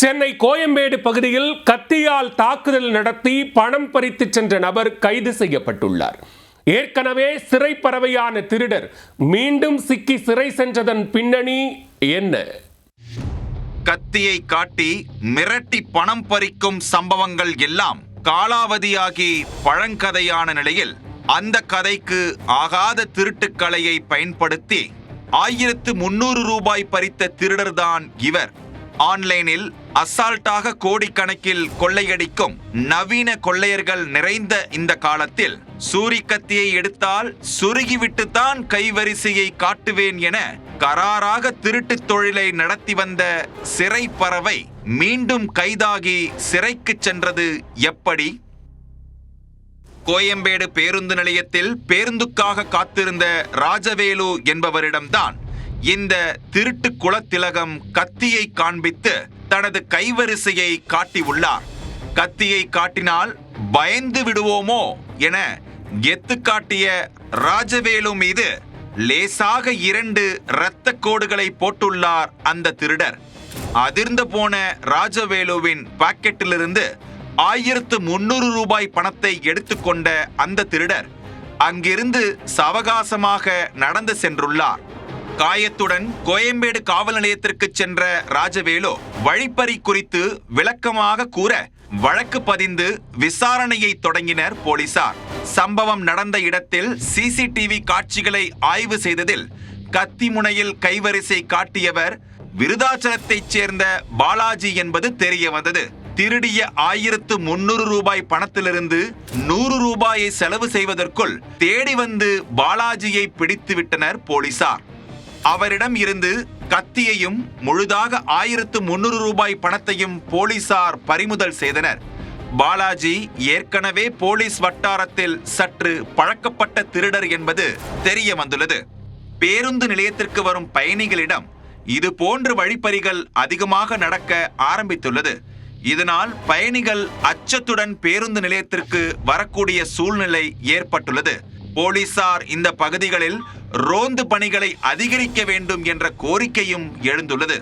சென்னை கோயம்பேடு பகுதியில் கத்தியால் தாக்குதல் நடத்தி பணம் பறித்து சென்ற நபர் கைது செய்யப்பட்டுள்ளார். ஏற்கனவே சிறை பறவையான திருடர் மீண்டும் சிக்கி சிறை சென்றதன் பின்னணி என்ன? கத்தியை காட்டி மிரட்டி பணம் பறிக்கும் சம்பவங்கள் எல்லாம் காலாவதியாகி பழங்கதையான நிலையில் அந்த கதைக்கு ஆகாத திருட்டுக்கலையை பயன்படுத்தி ஆயிரத்து முன்னூறு ரூபாய் பறித்த திருடர்தான் இவர். ஆன்லைனில் அசால்ட்டாக கோடிக்கணக்கில் கொள்ளையடிக்கும் நவீன கொள்ளையர்கள் நிறைந்த இந்த காலத்தில் சூரி கத்தியை எடுத்தால் சுருகிவிட்டுத்தான் கைவரிசையை காட்டுவேன் என கராராக திருட்டுத் தொழிலை நடத்தி வந்த சிறை பறவை மீண்டும் கைதாகி சிறைக்கு சென்றது எப்படி? கோயம்பேடு பேருந்து நிலையத்தில் பேருந்துக்காக காத்திருந்த ராஜவேலு என்பவரிடம்தான் இந்த திருட்டு குலத்திலகம் கத்தியை காண்பித்து தனது கைவரிசையை காட்டியுள்ளார். கத்தியை காட்டினால் பயந்து விடுவோமோ என கெத்து காட்டிய ராஜவேலு மீது லேசாக இரண்டு இரத்த கோடுகளை போட்டுள்ளார் அந்த திருடர். அதிர்ந்து போன ராஜவேலுவின் பாக்கெட்டிலிருந்து ஆயிரத்து முன்னூறு ரூபாய் பணத்தை எடுத்துக்கொண்ட அந்த திருடர் அங்கிருந்து சவகாசமாக நடந்து சென்றுள்ளார். காயத்துடன் கோயம்பேடு காவல் நிலையத்திற்கு சென்ற ராஜவேலு வழிப்பறி குறித்து விளக்கமாக கூற வழக்கு பதிந்து விசாரணையை தொடங்கினர் போலீசார். சம்பவம் நடந்த இடத்தில் சிசிடிவி காட்சிகளை ஆய்வு செய்ததில் கத்தி முனையில் கைவரிசை காட்டியவர் விருதாச்சலத்தைச் சேர்ந்த பாலாஜி என்பது தெரிய வந்தது. திருடிய ஆயிரத்து முன்னூறு ரூபாய் பணத்திலிருந்து நூறு ரூபாயை செலவு செய்வதற்குள் தேடி வந்து பாலாஜியை பிடித்து விட்டனர் போலீசார். அவரிடம் இருந்து கத்தியையும் முழுதாக ஆயிரத்து முன்னூறு ரூபாய் பணத்தையும் போலீசார் பறிமுதல் செய்தனர். பாலாஜி ஏற்கனவே போலீஸ் வட்டாரத்தில் சற்று பழக்கப்பட்ட திருடர் என்பது தெரிய வந்துள்ளது. பேருந்து நிலையத்திற்கு வரும் பயணிகளிடம் இது போன்ற வழிப்பறிகள் அதிகமாக நடக்க ஆரம்பித்துள்ளது. இதனால் பயணிகள் அச்சத்துடன் பேருந்து நிலையத்திற்கு வரக்கூடிய சூழ்நிலை ஏற்பட்டுள்ளது. போலீசார் இந்த பகுதிகளில் ரோந்து பணிகளை அதிகரிக்க வேண்டும் என்ற கோரிக்கையும் எழுந்துள்ளது.